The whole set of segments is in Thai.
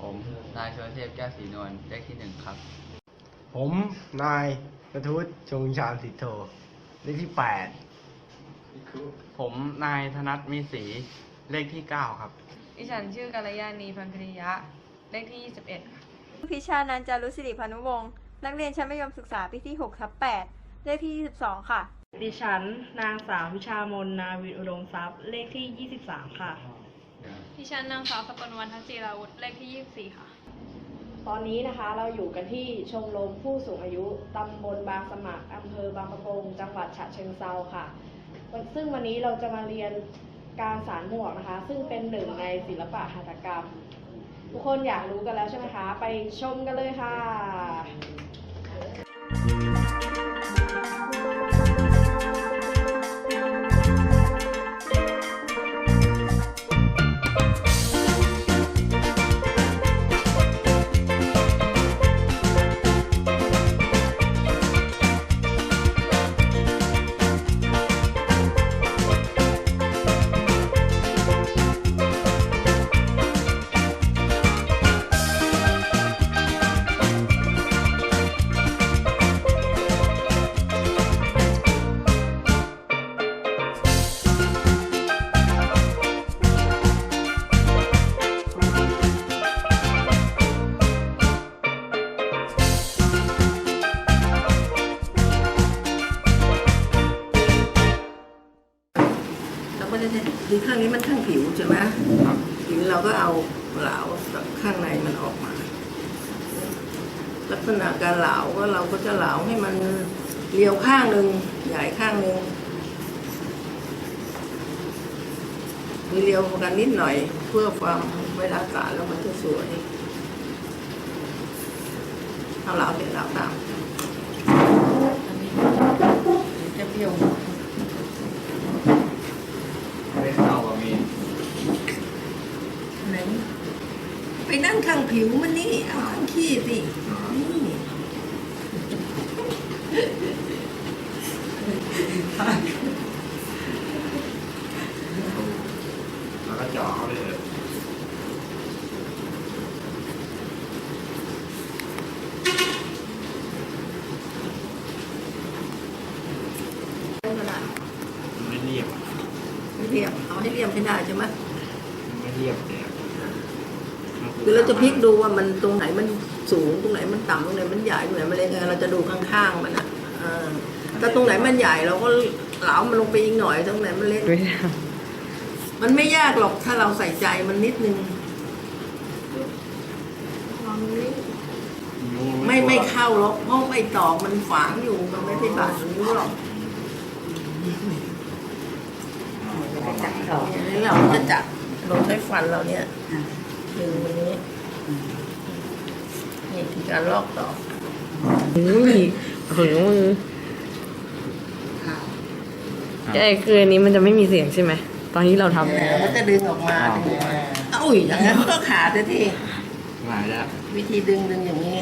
ผมนายชวนเทพแก้วศรีนวลเลขที่หนึ่งครับ ผมนายกระทุษชงชาญสิทโธเลขที่แปดผมนายธนัทมีศรีเลขที่เก้าครับ ดิฉันชื่อกัลยาณีพันธริยะ เลขที่ 21ค่ะพิชานันจารุสิริพานุวงศ์นักเรียนชั้นมัธยมศึกษาปีที่6ทับ8เลขที่ 22 ค่ะ ดิฉันนางสาววิชามนนาวินอุดมทรัพย์ เลขที่ 23 ค่ะ ดิฉันนางสาวสปนวันทัศจีราวุธเลขที่ 24 ค่ะ ตอนนี้นะคะเราอยู่กันที่ชมรมผู้สูงอายุตำบลบางสมัครอำเภอบางปะกงจังหวัดฉะเชิงเซาค่ะ ซึ่งวันนี้เราจะมาเรียนการสารหมวกนะคะ ซึ่งเป็นหนึ่งในศิลปะหัตถกรรม ทุกคนอยากรู้กันแล้วใช่ไหมคะ ไปชมกันเลยค่ะ คือข้างนี้มันข้างผิวใช่ไหมผิวเราก็เอาเหลาข้างในมันออกมา ลักษณะการเหลาก็เราก็จะเหลาให้มันเรียวข้างหนึ่งใหญ่ข้างหนึ่งมีเรียวกันนิดหน่อย เพื่อความเวลาสารแล้วมันจะสวยเอาเหลาเสร็จเหลาตามอันนี้จะเปรี้ยว ไม่เข้ากับมี ไหนไป นั่งข้างผิวมันนี่ เอาข้างขี้สินี่ แล้วก็จ่อเข้าไปเลย ขนาด ไม่เรียบ ไม่เรียบเอาให้เรียบให้ได้ใช่ไหม ไม่เรียบเนี่ย คือเราจะพลิกดู ว่ามันตรงไหนมันสูงตรงไหนมันต่ำตรงไหนมันใหญ่ตรงไหนมันเล็กเราจะดูข้างๆมันอะเออถ้าตรงไหนมันใหญ่เราก็เหลามันลงไปอีกหน่อยตรงไหนมันเล็กมันไม่ยากหรอกถ้าเราใส่ใจมันนิดนึงไม่ไม่เข้าหรอกเพราะไอ้ตอกมันฝังอยู่มันไม่ได้บาดนิ้วหรอกอย่างนี้เราจะจับเราใช้ฟันเราเนี่ยดึงตรงนี้ นี่คือการลอกต่ออุ้ยถึงมือไอ้คืออันนี้มันจะไม่มีเสียงใช่ไหม ตอนที่เราทำแล้วก็จะดึงออกมาดึงออกมาเอ้ยอย่างนั้นก็ขาดเลยที่หลายแล้ววิธีดึงดึงอย่างนี้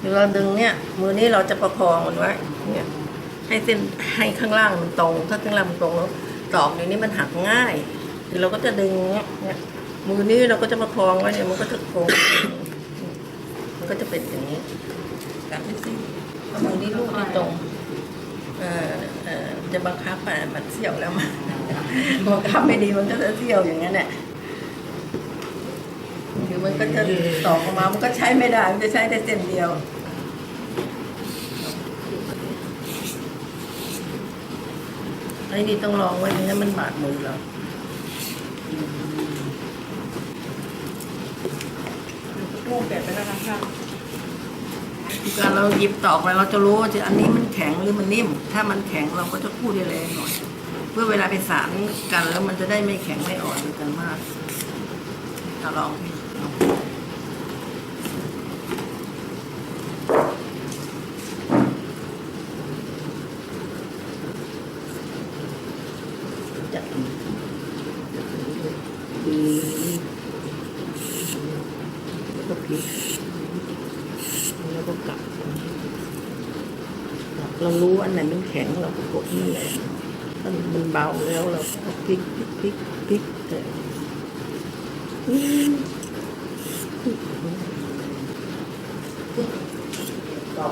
เวลาดึงเนี่ย มือนี้เราจะประคองมันไว้เนี่ยให้เส้นให้ข้างล่างมันตรง ถ้าข้างล่างมันตรงแล้วตอกอย่างนี้มันหักง่ายคือเราก็จะดึงเนี่ยเนี่ยมือนี้เราก็จะประคองไว้เนี่ยมันก็จะโค้งมัน ก็จะเป็นอย่างนี้การที่สี่เอามือนี้ลูกให้ตรงเออเออจะบังคับอะมันเสี่ยวแล้วมันบังคับไม่ดีมันก็จะเสี่ยวอย่างนั้นแหละคือมันก็จะตอกออกมา มันก็ใช้ไม่ได้ มันจะใช้ได้เส้นเดียวไอ้นี่ต้องลองไว้ไม่งั้นมันบาดมือเรา ลูกแกะไปแล้วนะคะการเราหยิบตอกไปเราจะรู้ว่าจะอันนี้มันแข็งหรือมันนิ่ม ถ้ามันแข็งเราก็จะพูดได้แรงหน่อย เพื่อเวลาไปสารกันแล้วมันจะได้ไม่แข็งไม่อ่อนกันมากเอาลองพี่ลองจับดีแล้วก็พลิกแล้วก็กลับ เรารู้อันไหนมันแข็งเราก็กดนี่แหละถ้ามันเบาแล้วเราก็พลิกพลิกพลิกพลิกเอออืมต่อ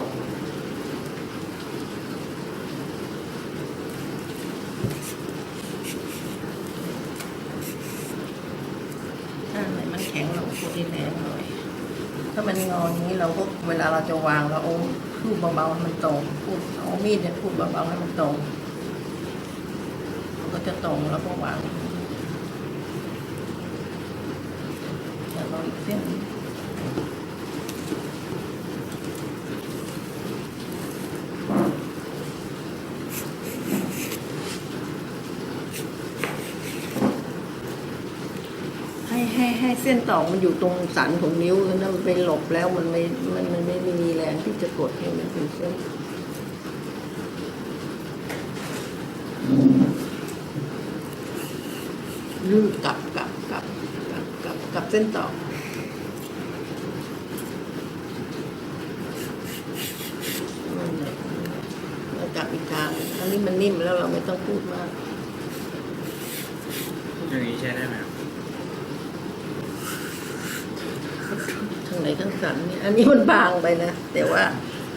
ถ้าอันไหนมันแข็งเราก็กดให้แรงหน่อย ถ้ามันงออย่างนี้เราก็เวลาเราจะวางเราเอา พูดเบาๆให้มันตรง พูดเอามีดเนี่ยพูดเบาๆให้มันตรง มันก็จะตรงแล้วก็วางแต่เราอีกเส้นหนึ่งให้ให้ให้ เส้นต่อมันอยู่ตรงสันของนิ้วแล้วมันไปหลบแล้วมันไม่มันมันไม่ไม่มีแรงที่จะกดให้มันเป็นเส้นลูกกลับกลับกลับกลับกลับกลับเส้นต่อนั่นกลับอีกทางอันนี้มันนิ่มแล้วเราไม่ต้องพูดมากอย่างนี้ใช้ได้ไหม ทั้งไหนทั้งสันเนี่ยอันนี้มันบางไปนะ แต่ว่า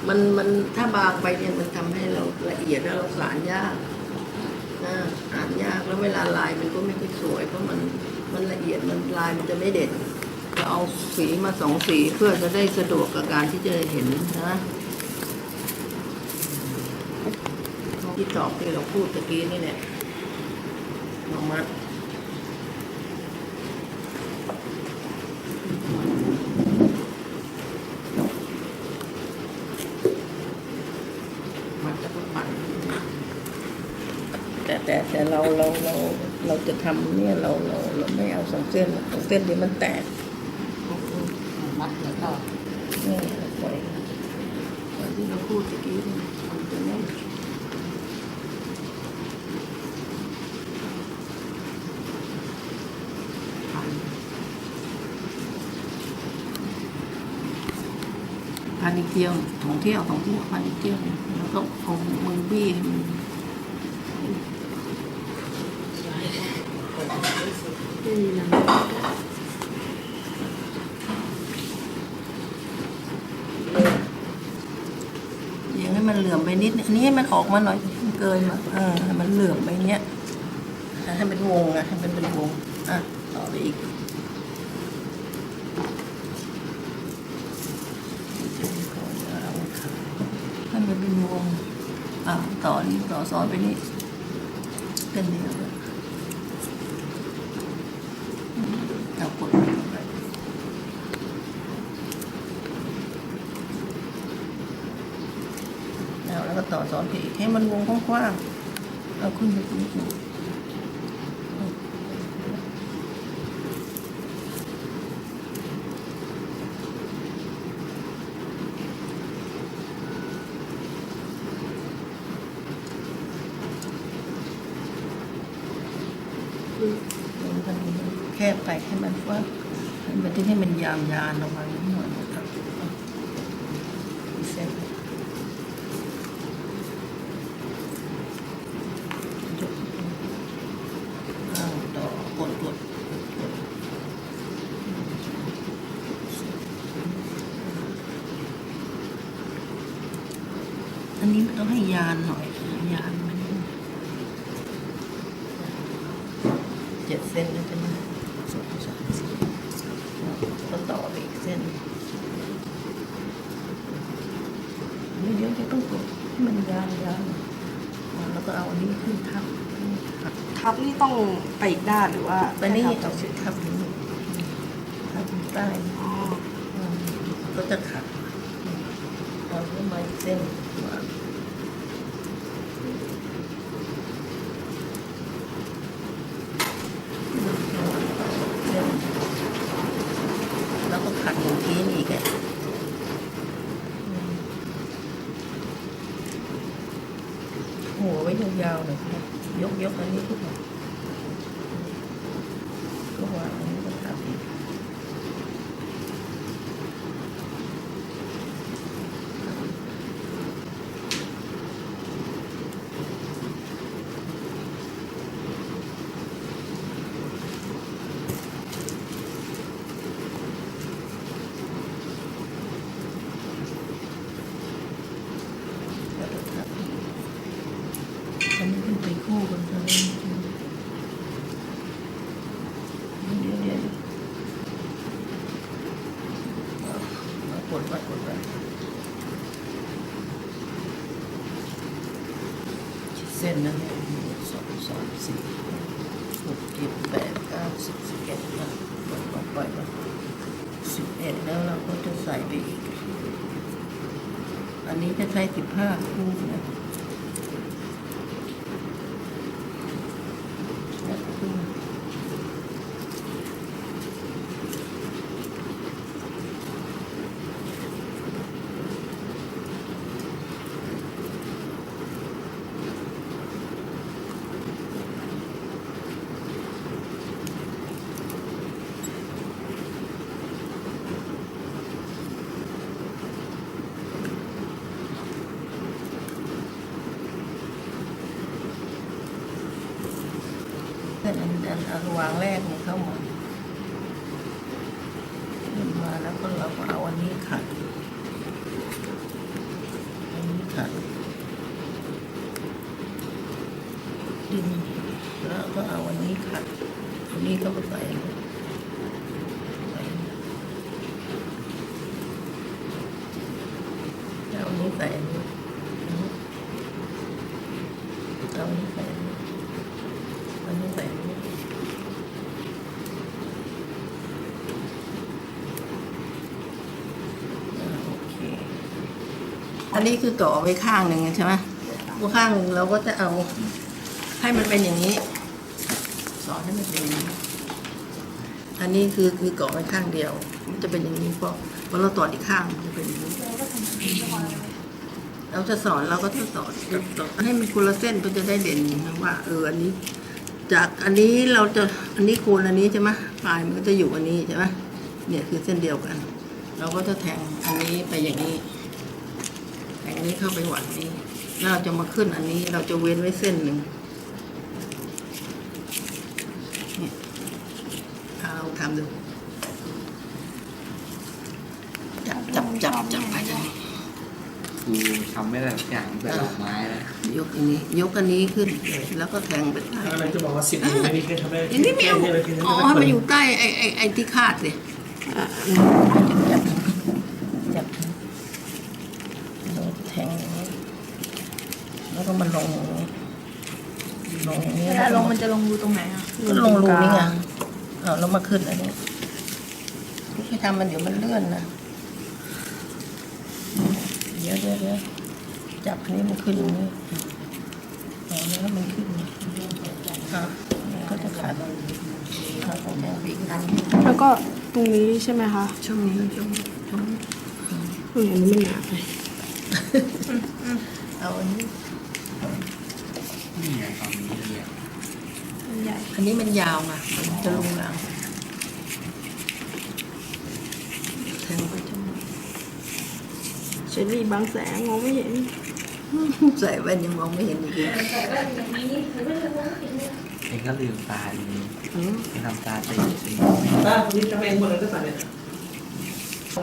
มันมันถ้าบางไปเนี่ยมันทำให้เราละเอียดแล้วเราสารยากนะอ่านยากแล้วเวลาลายมันก็ไม่ค่อยสวย เพราะมันมันละเอียดมันลายมันจะไม่เด่นเราเอาสีมาสองสีเพื่อจะได้สะดวกกับการที่จะเห็นนะที่ตอบที่เราพูดตะกี้นี่แหละลองมา มันจะมัน แต่แต่แต่เราเราเราเราจะทำเนี่ยเราเราเราไม่เอาสองเส้นสองเส้นเดี๋ยวมันแตกมัดแล้วก็นี่ปล่อยปล่อยที่เราพูดตะกี้นี่มันจะไม่พันพันอีกเที่ยวของเที่ยวของเที่ยวพันอีกเที่ยวแล้วก็เอามือบี้ให้มัน อย่างให้มันเหลื่อมไปนิดอันนี้ให้มันออกมาหน่อยมันเกินมาเออให้มันเหลื่อมไปเนี้ยให้เป็นวงอะให้มันเป็นวงอะต่อไปอีกให้มันเป็นวงอะต่อนี้ต่อซ้อนไปนี่เป็นเดียวเลยอืมเอากดเข้าไป เอาแล้วก็ต่ อนไปอีกให้มันวงกว้างๆเอาขึ้นไปนิดหนึงแคบไปให้มันว้ามันที่ให้มันยาวยานออกมานิดหน่อยนะครับอีกเส้น อ้าวต่อกดกดกดอันนี้มันต้องให้ยานหน่อยยานมันเจ็ดเส้นแล้วใช่ไหมสองสามสี่ ก็ต่อไปอีกเส้นเดี๋ยวจะต้องกดให้มันยาวยาวอ่าแล้วก็เอาอันนี้ขึ้นทับทับทับนี่ต้องไปอีกด้านหรือว่าไปนี่เอาชุดทับนี้ทับใต้อืมก็จะขัดเอาเส้นไม้เส้นวางเส้นแล้วก็ขัดอย่างที่นี่อีกอะอืมหัวไว้ยาวๆหน่อยครับยกยกอันนี้ขึ้นมา ก็วางอันนี้ก็ทำอีก กดไว้กดไว้เส้นนะเนี่ยหนึ่งสองสามสี่หกเจ็ดแปดเก้าสิบสิบเอ็ดนะปล่อยมาปล่อยมาสิบ เอ็ดแล้วเราก็จะใส่ไปอีก อันนี้จะใช้สิบห้าคู่นะแล้วคู่ อันอันอันอัน วางแรกนี่เข้ามาขึ้นมาแล้วก็เราก็เอาอันนี้ขัด อันนี้ขัดดึงแล้วก็เอาอันนี้ขัดอันนี้ก็ไปใส่อันนี้แล้วอันนี้ใส่อันนี้อันนี้เอาอันนี้ใส่อันนี้ อันนี้ใส่อันนี้อ่าโอเค อั นนี้คือต่อไว้ข้างหนึ่งใช่ไหมข้างหนึ่งเราก็จะเอาให้มันเป็นอย่างนี้ สอนให้มันเป็นอย่างนี้อันนี้คือคือก่อไว้ข้างเดียว มันจะเป็นอย่างนี้เพราะพอเราต่ออีกข้างมันจะเป็นอย่างนี้เราจะสอนเราก็จะสอนให้มันคนละเส้นเพื่อจะได้เด่นนะว่าเอออันนี้ จากอันนี้เราจะอันนี้คูณอันนี้ใช่ไหมปลายมันก็จะอยู่อันนี้ใช่ไหมเนี่ยคือเส้นเดียวกัน เราก็จะแทงอันนี้ไปอย่างนี้ อันนี้เข้าไปหวัดนี้แล้วเราจะมาขึ้นอันนี้เราจะเว้นไว้เส้นหนึ่งเนี่ยเอาลองทำดูจับจับจับจับไปทางนี้กูทำไม่ได้ทุกอย่างแบบดอกไม้เลยยกอันนี้ ยกอันนี้ขึ้นแล้วก็แทงไปใต้อะไรจะบอกว่าสิบนิ้วไม่มีใครทำได้อันนี้ไม่เอาอ๋อให้มันอยู่ใต้ไอ้ไอ้ไอ้ที่คาดสิจับจับแล้วแทงอย่างนี้ แล้วก็มันลงอย่างนี้ลงอย่างนี้เวลาลงมันจะลงรูตรงไหนอะก็ลงรูนี่ไงเอาแล้วมาขึ้นอันนี้ไม่ใช่ทำมันเดี๋ยวมันเลื่อนนะเดี๋ยวเดี๋ยวเดี๋ยวจับอันนี้มันขึ้นอย่างนี้เอาแล้วมันขึ้นอะมันก็จะขาดขาดของแทงไปอีกอันแล้วก็ตรงนี้ใช่ไหมคะช่วงนี้ช่วงนี้ช่วงนี้อืมอันนี้มันหนาไปเอาอันนี้ นี่ไงตอนนี้เนี่ยอันนี้มันยาวไงมันจะลงหลังแทงไปจมูกเชอรี่บางแสงมองไม่เห็น ใส่แว่นยังมองไม่เห็นอีกเลยเองก็ลืมตาดีอืมไปทำตาตีสิป้าคนนี้ทำเองหมดเลยก็ใส่เนี่ย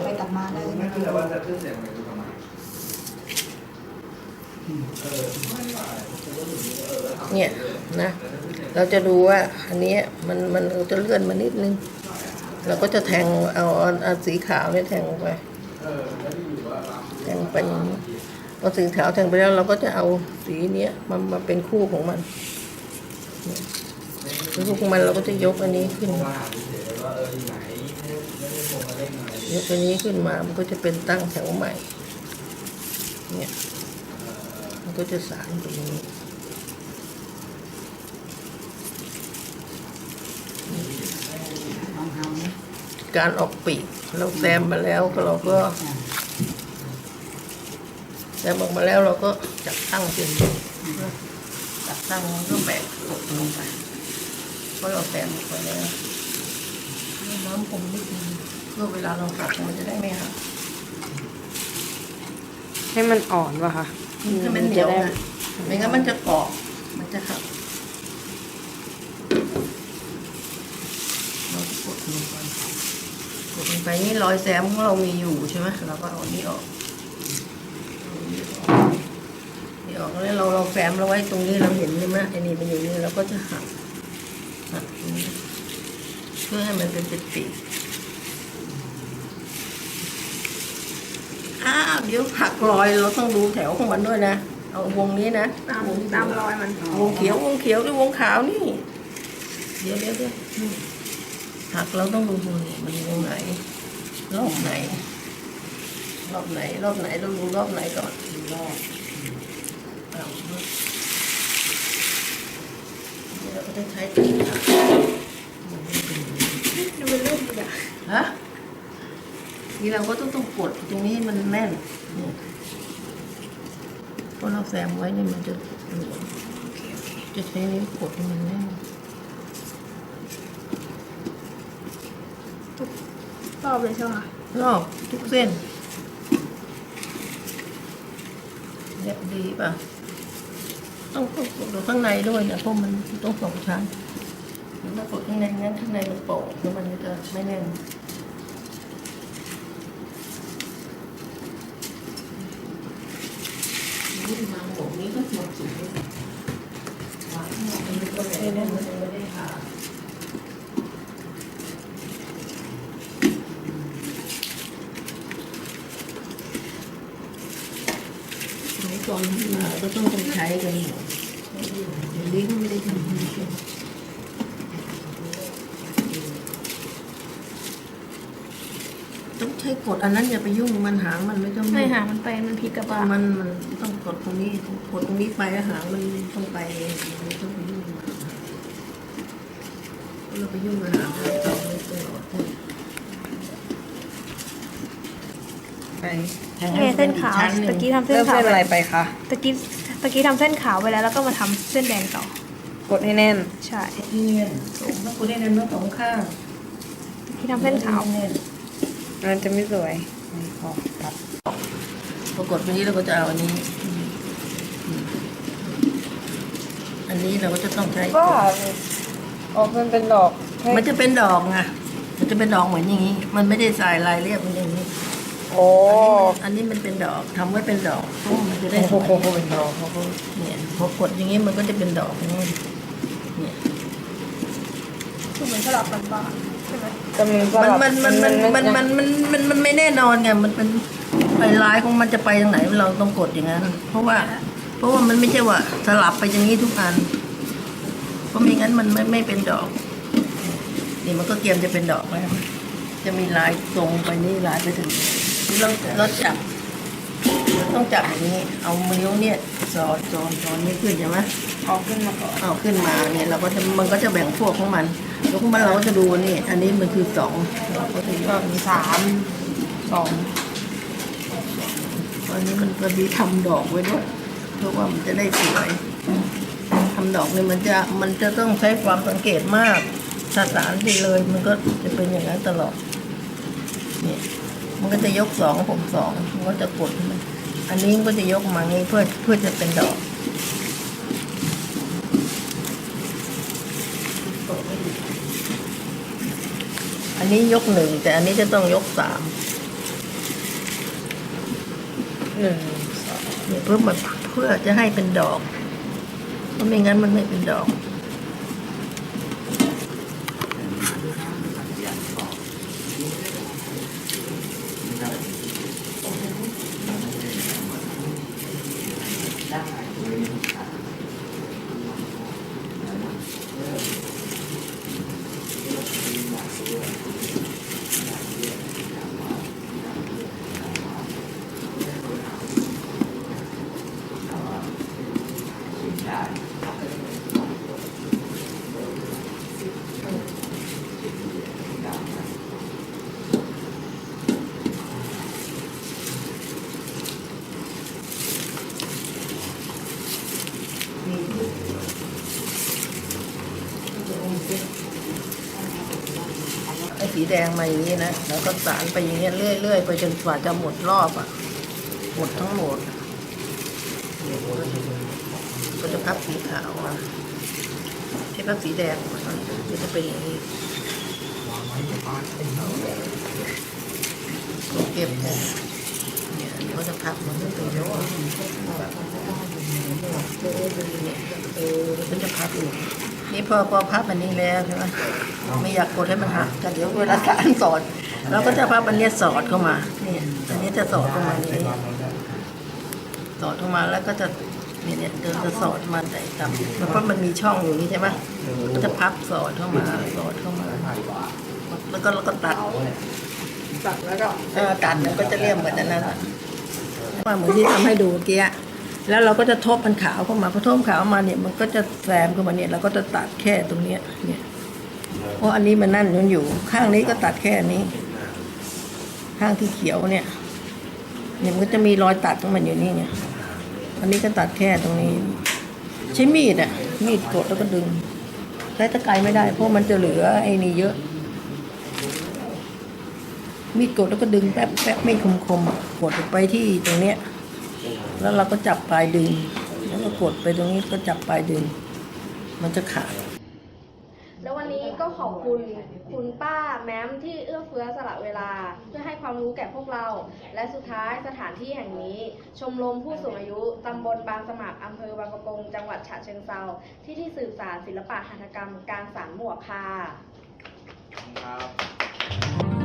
ไปตัดมาเลย ไม่คือว่าจะขึ้นเสียงอะไรกูทำไม เนี่ยนะเราจะดูว่าอันนี้มันมันจะเลื่อนมานิดนึง เราก็จะแทงเอาเอาสีขาวเนี่ยแทงไปแทงไปอย่างนี้พอสีขาวแทงไปแล้วเราก็จะเอาสีเนี้ยมันมาเป็นคู่ของมันคู่ของมันเราก็จะยกอันนี้ขึ้นยกอันนี้ขึ้นมามันก็จะเป็นตั้งแถวใหม่ เนี่ย ก็จะสานตรงนี้การออกปีกเราแซมมาแล้วก็เราก็แซมออกมาแล้วเราก็จับตั้งเป็นจับตั้งแล้วก็แบกกดลงไปเพราะเราแซมออกไปแล้วน้ำผมนิดนึงเพื่อเวลาเราหักมันจะได้ไม่หักให้มันอ่อนป่ะคะ ให้มันเหนียวนะไม่งั้นมันจะกรอบ มันจะหักเรากดลงไปกดลงไปนี่รอยแซมของเรามีอยู่ใช่ไหมเราก็เอาอันนี้ออกเอาอันนี้ออกนี่ออกแล้วเราเราแซมเราไว้ตรงนี้เราเห็นใช่ไหมไอ้นี่มันอยู่นี่เราก็จะหักหักตรงนี้เพื่อให้มันเป็นเป็นปีกาก เดี๋ยวหักรอยเราต้องดูแถวของมันด้วยนะเอาวงนี้นะตามตามรอยมันวงเขียววงเขียวหรือวงขาวนี่ เดี๋ยวเดี๋ยวเดี๋ยวนี่หักเราต้องดูวงนี้มันวงไหนรอบไหนรอบไหนรอบไหนต้องดูรอบไหนก่อนรอบเอานี่เราก็จะใช้ตัวนี้ค่ะดูเป็นรูปดีอะฮะ นี่เราก็ต้องต้องกดตรงนี้ให้มันแน่นนี่เพราะเราแซมไว้นี่มันจะหลวมจะใช้นิ้วกดให้มันแน่นรอบเลยใช่ไหมรอบทุกเส้นเนี่ยดีป่ะต้องต้องกดดูข้างในด้วยเนี่ยเพราะมันต้องสองชั้นถ้ากดข้างในงั้นข้างในมันโป่งแล้วมันจะไม่แน่นนี่มาหมดนี้ก็หมดสุดเลยวางข้างนอกมันก็ไม่แน่นมันไม่ได้หา สมัยก่อนที่มาก็ต้องต้องใช้กันหมดเดี๋ยวนี้ก็ไม่ได้ทำให้กันต้องใช้กดอันนั้นอย่าไปยุ่งมันหางมันไม่ต้องไม่หามันไปมันพลิกกระบะมันมันต้องกดตรงนี้กดตรงนี้ไปแล้วหางมันต้องไปเองไม่ต้องไปยุ่งมันเราไปยุ่งกับหางเราต้องไม่ตลอด ไปเนี่ยเส้นขาวตะกี้ทำเส้เริ่นมขาวเส้นอะไรไปคะตะกี้ตะกี้ทำเส้นขาวไปแล้วแล้วก็มาทำเส้นแดงต่อ กดให้แน่นใช่เนียนสูงถ้าคุณได้เน้นทั้งสองข้างตะกี้ทำเส้นขาวเนียนมันจะไม่สวยนี่พอตัดพอกดตรงนี้เราก็จะเอาอันนี้ อันนี้เราก็จะต้องใช้ ก็ออกมันเป็นดอกให้มันจะเป็นดอกไงมันจะเป็นดอกเหมือนอย่างนี้ มันไม่ได้สายลายเรียบมันอย่างนี้ โอ้อันนี้มันเป็นดอกทำไว้เป็นดอกเพราะว่ามันจะได้โหโหโหเป็นดอกเขาก็เนี่ยพอกดอย่างนี้มันก็จะเป็นดอกอย่างนี้เนี่ยคือเหมือนสลับกันบ้างใช่ไหมกำลังสลับมันมันมันมันมันมันมันมันมันไม่แน่นอนไงมันเป็นไปลายของมันจะไปทางไหนเราต้องกดอย่างนั้น เพราะว่า เพราะว่ามันไม่ใช่ว่าสลับไปอย่างนี้ทุกอันเพราะไม่งั้นมันไม่ไม่เป็นดอก นี่มันก็เตรียมจะเป็นดอกแล้วจะมีลายตรงไปนี่ลายไปถึงนี่ เราเราจับเราต้องจับอย่างนี้ เอานิ้วเนี่ยสอดสอดสอดนี่ขึ้นใช่ไหมเอาขึ้นมาก่อนเอาขึ้นมาเนี่ยเราก็จะมันก็จะแบ่งพวกของมันแล้วของมันเราก็จะดูนี่ อันนี้มันคือสองเราก็จะก็มีสามสองอันนี้มันก็ดีทำดอกไว้ด้วยเพราะว่ามันจะได้สวยทำดอกเนี่ยมันจะมันจะต้องใช้ความสังเกตมากสสารไปเลย มันก็จะเป็นอย่างนั้นตลอดเนี่ย มันก็จะยกสองผมสองมันก็จะกด อันนี้มันก็จะยกมางี้เพื่อเพื่อจะเป็นดอกอันนี้ยกหนึ่งแต่อันนี้จะต้องยกสามหนึ่งเนี่ยเพื่อมาเพื่อจะให้เป็นดอกเพราะไม่งั้นมันไม่เป็นดอก สีแดงมาอย่างนี้นะแล้วก็สารไปอย่างเงี้ยเรื่อยๆไปจนกว่าจะหมดรอบอะหมดทั้งหมดก็จะพับสีขาวมาที่พับสีแดงมาก็จะเป็นอย่างนี้ก็เก็บเนี่ยเนี่ยอันนี้ก็จะพับมันก็เป็นอย่างนี้เนี่ยเออมันจะพับอยู่ นี่พอพอพับอันนี้แล้วใช่ไหมไม่อยากกดให้มันหักกันเดี๋ยวเวลาสารสอนเราก็จะพับอันเนี้ยสอดเข้ามาเนี่ยอันนี้จะสอดเข้ามานี่สอดเข้ามาแล้วก็จะเนี่ยเนี่ยเดินจะสอดมาแต่ตามเพราะมันมีช่องอยู่นี่ใช่ไหมก็จะพับสอดเข้ามาสอดเข้ามา แล้วก็แล้วก็ตัดตัดแล้วก็เออตัดมันก็จะเรียบเหมือนอันนั้นอะว่าเหมือนที่ทำให้ดูเมื่อกี้อะ แล้วเราก็จะทบมันขาวเข้ามาพอทบขาวมาเนี่ยมันก็จะแซมเข้ามาเนี่ยเราก็จะตัดแค่ตรงเนี้ยเนี่ยเพราะอันนี้มันนั่นมันอยู่ ข้างนี้ก็ตัดแค่นี้ ข้างที่เขียวเนี่ยเนี่ยมันก็จะมีรอยตัดของมันอยู่นี่ไงอันนี้ก็ตัดแค่ตรงนี้ ใช้มีดอะ มีดกดแล้วก็ดึงใช้ตะไคร้ไม่ได้ เพราะมันจะเหลือไอ้นี่เยอะ มีดกดแล้วก็ดึงแป๊บแป๊บไม่คมคมกดไปที่ตรงเนี้ย แล้วเราก็จับปลายดึง แล้วก็กดไปตรงนี้ก็จับปลายดึง มันจะขาด แล้ววันนี้ก็ขอบคุณคุณป้าแม้มที่เอื้อเฟื้อสละเวลา เพื่อให้ความรู้แก่พวกเรา และสุดท้ายสถานที่แห่งนี้ ชมรมผู้สูงอายุตำบลบางสมัครอำเภอบางประกงจังหวัดฉะเชิงเทราที่ที่สืบสานศิลปะหัตถกรรมการสานหมวกค่ะครับ